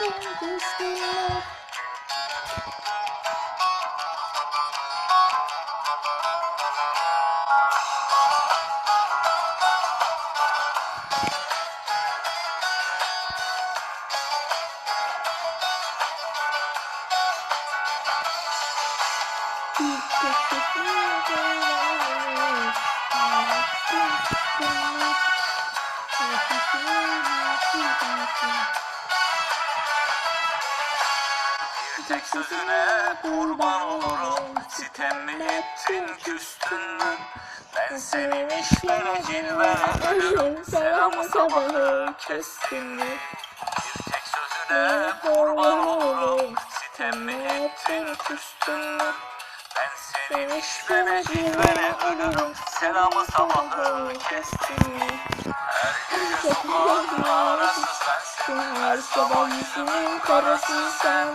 ettin küstün tek sözüne kurban olurum. Sitem mi ettin küstün mü? Ben senin işlere cilvene ölürüm Selamı sabahı kestin mi? Bir tek sözüne kurban olurum. Sitem mi ettin küstün mü? Ben senin işlere cilvene ölürüm Selamı sabahı kestin mi? Her gece sokağın arası sensin Her sabah yüzünün karası sen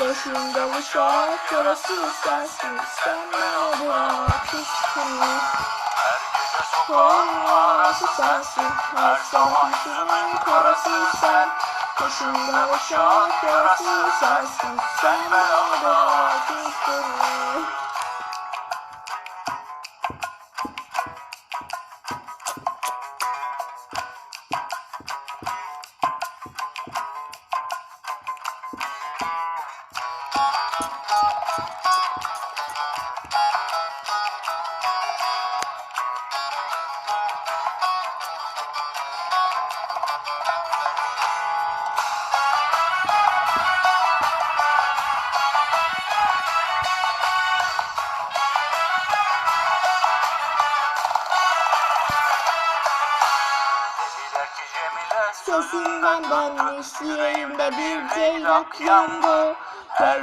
Başında uçak yarası sensin Sen bana bırak üstünü Her gece sokağın arası sensin Her sabah yüzümün karası sen. Başımda uçak yarası sensin Sen bana bırak üstünü Sesinden dönmüş yüreğimde bir ceylak yandı. Her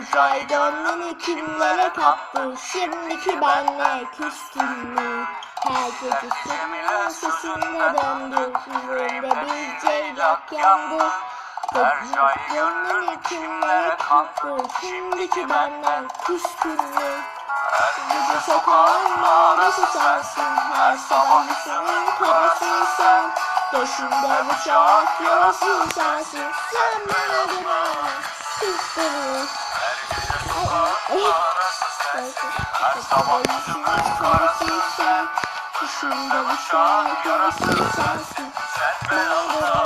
gönlünü kimlere kattı? Şimdiki benle küstün mü? Her gece senin sesinde döndü. Yüreğimde bir ceylak yandı. Her gönlünü kimlere kattı? Şimdiki benle küstün mü? Gece sokağın mağarası sensin. Her sabah senin karası sen Başımda bıçak yarası sensin. Sen bana bırak küstünü Her sabah yüzümün karası sen Başımda bıçak yarası sensin Sen Bana küstünü